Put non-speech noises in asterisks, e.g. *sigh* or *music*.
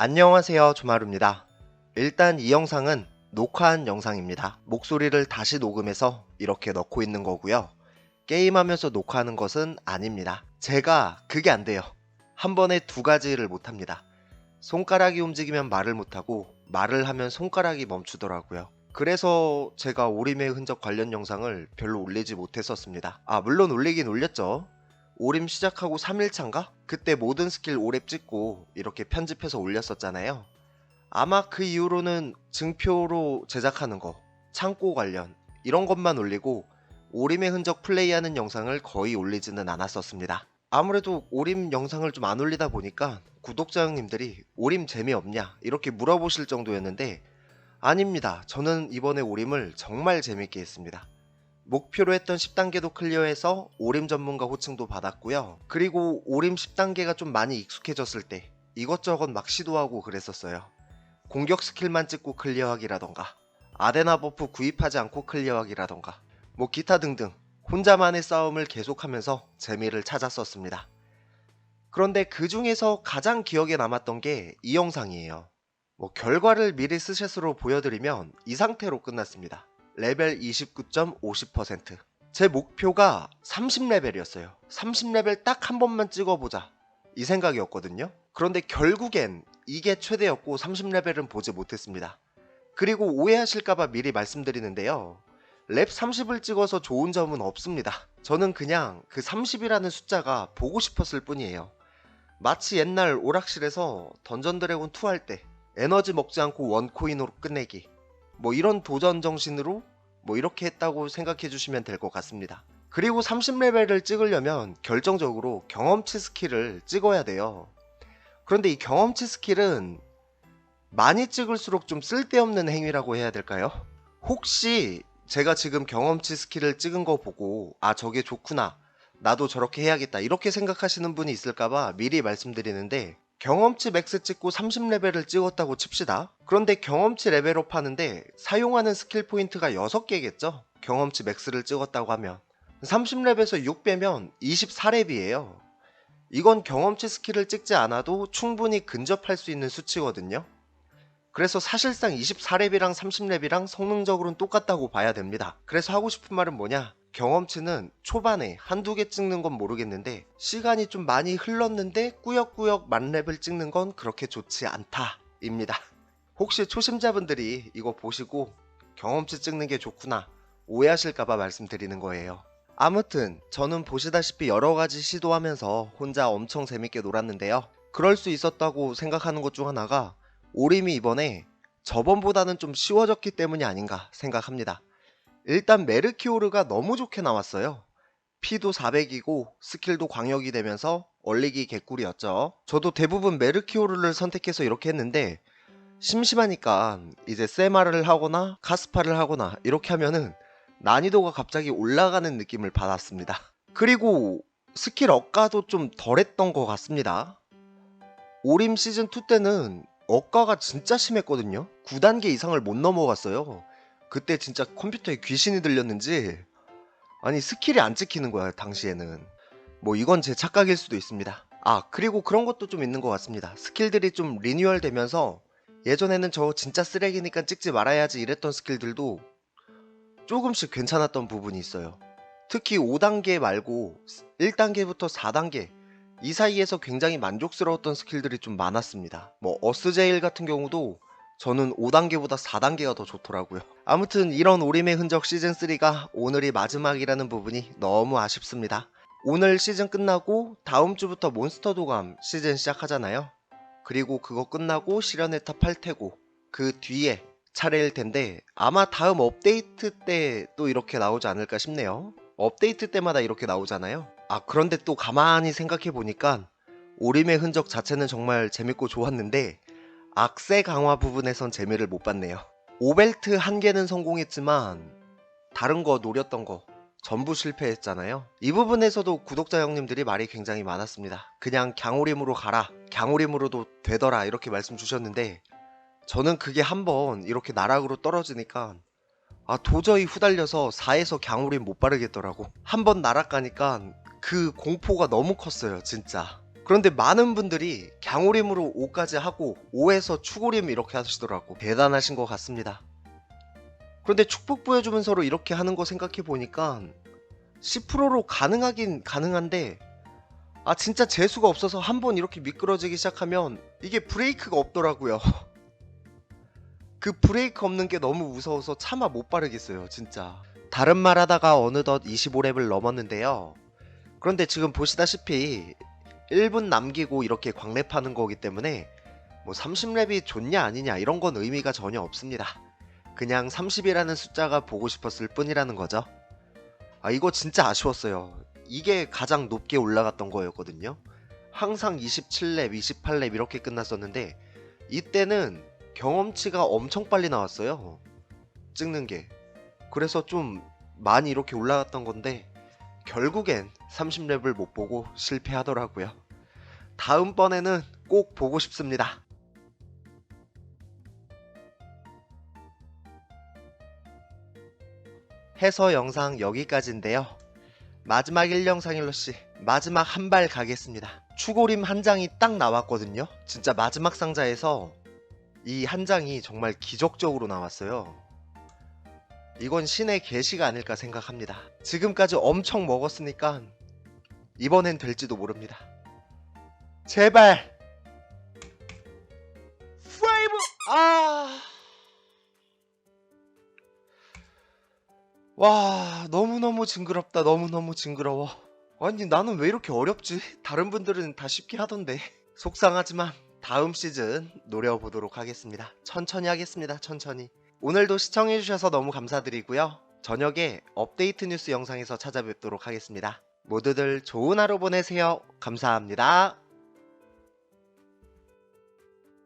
안녕하세요 조마루입니다. 일단 이 영상은 녹화한 영상입니다. 목소리를 다시 녹음해서 이렇게 넣고 있는 거고요. 게임하면서 녹화하는 것은 아닙니다. 제가 그게 안 돼요. 한 번에 두 가지를 못합니다. 손가락이 움직이면 말을 못하고 말을 하면 손가락이 멈추더라고요. 그래서 제가 오림의 흔적 관련 영상을 별로 올리지 못했었습니다. 아 물론 올리긴 올렸죠. 오림 시작하고 3일차인가? 그때 모든 스킬 오랩 찍고 이렇게 편집해서 올렸었잖아요. 아마 그 이후로는 증표로 제작하는 거, 창고 관련 이런 것만 올리고 오림의 흔적 플레이하는 영상을 거의 올리지는 않았었습니다. 아무래도 오림 영상을 좀 안 올리다 보니까 구독자 형님들이 오림 재미없냐 이렇게 물어보실 정도였는데 아닙니다. 저는 이번에 오림을 정말 재밌게 했습니다. 목표로 했던 10단계도 클리어해서 오림 전문가 호칭도 받았고요. 그리고 오림 10단계가 좀 많이 익숙해졌을 때 이것저것 막 시도하고 그랬었어요. 공격 스킬만 찍고 클리어하기라던가 아데나 버프 구입하지 않고 클리어하기라던가 뭐 기타 등등 혼자만의 싸움을 계속하면서 재미를 찾았었습니다. 그런데 그 중에서 가장 기억에 남았던 게 이 영상이에요. 뭐 결과를 미리 스샷으로 보여드리면 이 상태로 끝났습니다. 레벨 29.50%. 제 목표가 30레벨이었어요. 30레벨 딱 한 번만 찍어보자. 이 생각이었거든요. 그런데 결국엔 이게 최대였고 30레벨은 보지 못했습니다. 그리고 오해하실까봐 미리 말씀드리는데요. 랩 30을 찍어서 좋은 점은 없습니다. 저는 그냥 그 30이라는 숫자가 보고 싶었을 뿐이에요. 마치 옛날 오락실에서 던전 드래곤 2 할 때 에너지 먹지 않고 원코인으로 끝내기. 뭐 이런 도전 정신으로 뭐 이렇게 했다고 생각해 주시면 될 것 같습니다. 그리고 30레벨을 찍으려면 결정적으로 경험치 스킬을 찍어야 돼요. 그런데 이 경험치 스킬은 많이 찍을수록 좀 쓸데없는 행위라고 해야 될까요? 혹시 제가 지금 경험치 스킬을 찍은 거 보고 아 저게 좋구나 나도 저렇게 해야겠다 이렇게 생각하시는 분이 있을까봐 미리 말씀드리는데 경험치 맥스 찍고 30레벨을 찍었다고 칩시다. 그런데 경험치 레벨업 하는데 사용하는 스킬 포인트가 6개겠죠? 경험치 맥스를 찍었다고 하면 30렙에서 6 빼면 24렙이에요. 이건 경험치 스킬을 찍지 않아도 충분히 근접할 수 있는 수치거든요. 그래서 사실상 24렙이랑 30렙이랑 성능적으로는 똑같다고 봐야 됩니다. 그래서 하고 싶은 말은 뭐냐? 경험치는 초반에 한두 개 찍는 건 모르겠는데 시간이 좀 많이 흘렀는데 꾸역꾸역 만렙을 찍는 건 그렇게 좋지 않다 입니다. 혹시 초심자분들이 이거 보시고 경험치 찍는 게 좋구나 오해하실까봐 말씀드리는 거예요. 아무튼 저는 보시다시피 여러 가지 시도하면서 혼자 엄청 재밌게 놀았는데요. 그럴 수 있었다고 생각하는 것 중 하나가 오림이 이번에 저번보다는 좀 쉬워졌기 때문이 아닌가 생각합니다. 일단 메르키오르가 너무 좋게 나왔어요. 피도 400이고 스킬도 광역이 되면서 얼리기 개꿀이었죠. 저도 대부분 메르키오르를 선택해서 이렇게 했는데 심심하니까 이제 세마를 하거나 카스파를 하거나 이렇게 하면은 난이도가 갑자기 올라가는 느낌을 받았습니다. 그리고 스킬 억가도 좀 덜했던 것 같습니다. 오림 시즌2 때는 억가가 진짜 심했거든요. 9단계 이상을 못 넘어갔어요. 그때 진짜 컴퓨터에 귀신이 들렸는지 아니 스킬이 안 찍히는 거야 당시에는. 뭐 이건 제 착각일 수도 있습니다. 아 그리고 그런 것도 좀 있는 것 같습니다. 스킬들이 좀 리뉴얼 되면서 예전에는 저 진짜 쓰레기니까 찍지 말아야지 이랬던 스킬들도 조금씩 괜찮았던 부분이 있어요. 특히 5단계 말고 1단계부터 4단계 이 사이에서 굉장히 만족스러웠던 스킬들이 좀 많았습니다. 뭐 어스제일 같은 경우도 저는 5단계보다 4단계가 더 좋더라고요. 아무튼 이런 오림의 흔적 시즌3가 오늘이 마지막이라는 부분이 너무 아쉽습니다. 오늘 시즌 끝나고 다음 주부터 몬스터 도감 시즌 시작하잖아요. 그리고 그거 끝나고 실현의 탑 8태고 그 뒤에 차례일 텐데 아마 다음 업데이트 때 또 이렇게 나오지 않을까 싶네요. 업데이트 때마다 이렇게 나오잖아요. 아 그런데 또 가만히 생각해 보니까 오림의 흔적 자체는 정말 재밌고 좋았는데 악세 강화 부분에선 재미를 못 봤네요. 오벨트 한 개는 성공했지만 다른 거 노렸던 거 전부 실패했잖아요. 이 부분에서도 구독자 형님들이 말이 굉장히 많았습니다. 그냥 갱오림으로 가라. 갱오림으로도 되더라. 이렇게 말씀 주셨는데 저는 그게 한번 이렇게 나락으로 떨어지니까 아 도저히 후달려서 4에서 갱오림 못 바르겠더라고. 한번 나락 가니까 그 공포가 너무 컸어요. 진짜. 그런데 많은 분들이 갱오림으로 5까지 하고 5에서 추고림 이렇게 하시더라고. 대단하신 것 같습니다. 그런데 축복 보여주면서로 이렇게 하는 거 생각해 보니까 10%로 가능하긴 가능한데 아 진짜 재수가 없어서 한 번 이렇게 미끄러지기 시작하면 이게 브레이크가 없더라고요. *laughs* 그 브레이크 없는 게 너무 무서워서 차마 못 바르겠어요, 진짜. 다른 말 하다가 어느덧 25랩을 넘었는데요. 그런데 지금 보시다시피 1분 남기고 이렇게 광랩하는 거기 때문에 뭐 30랩이 좋냐 아니냐 이런 건 의미가 전혀 없습니다. 그냥 30이라는 숫자가 보고 싶었을 뿐이라는 거죠. 아, 이거 진짜 아쉬웠어요. 이게 가장 높게 올라갔던 거였거든요. 항상 27랩, 28랩 이렇게 끝났었는데 이때는 경험치가 엄청 빨리 나왔어요. 찍는 게. 그래서 좀 많이 이렇게 올라갔던 건데 결국엔 30랩을 못 보고 실패하더라고요. 다음번에는 꼭 보고 싶습니다. 해서 영상 여기까지인데요. 마지막 1영상 일러씨 마지막 한 발 가겠습니다. 추고림 한 장이 딱 나왔거든요. 진짜 마지막 상자에서 이 한 장이 정말 기적적으로 나왔어요. 이건 신의 계시가 아닐까 생각합니다. 지금까지 엄청 먹었으니까 이번엔 될지도 모릅니다. 제발! 파이브! 아! 와, 너무너무 징그럽다. 너무너무 징그러워. 아니, 나는 왜 이렇게 어렵지? 다른 분들은 다 쉽게 하던데. 속상하지만 다음 시즌 노려보도록 하겠습니다. 천천히 하겠습니다. 천천히. 오늘도 시청해주셔서 너무 감사드리고요. 저녁에 업데이트 뉴스 영상에서 찾아뵙도록 하겠습니다. 모두들 좋은 하루 보내세요. 감사합니다.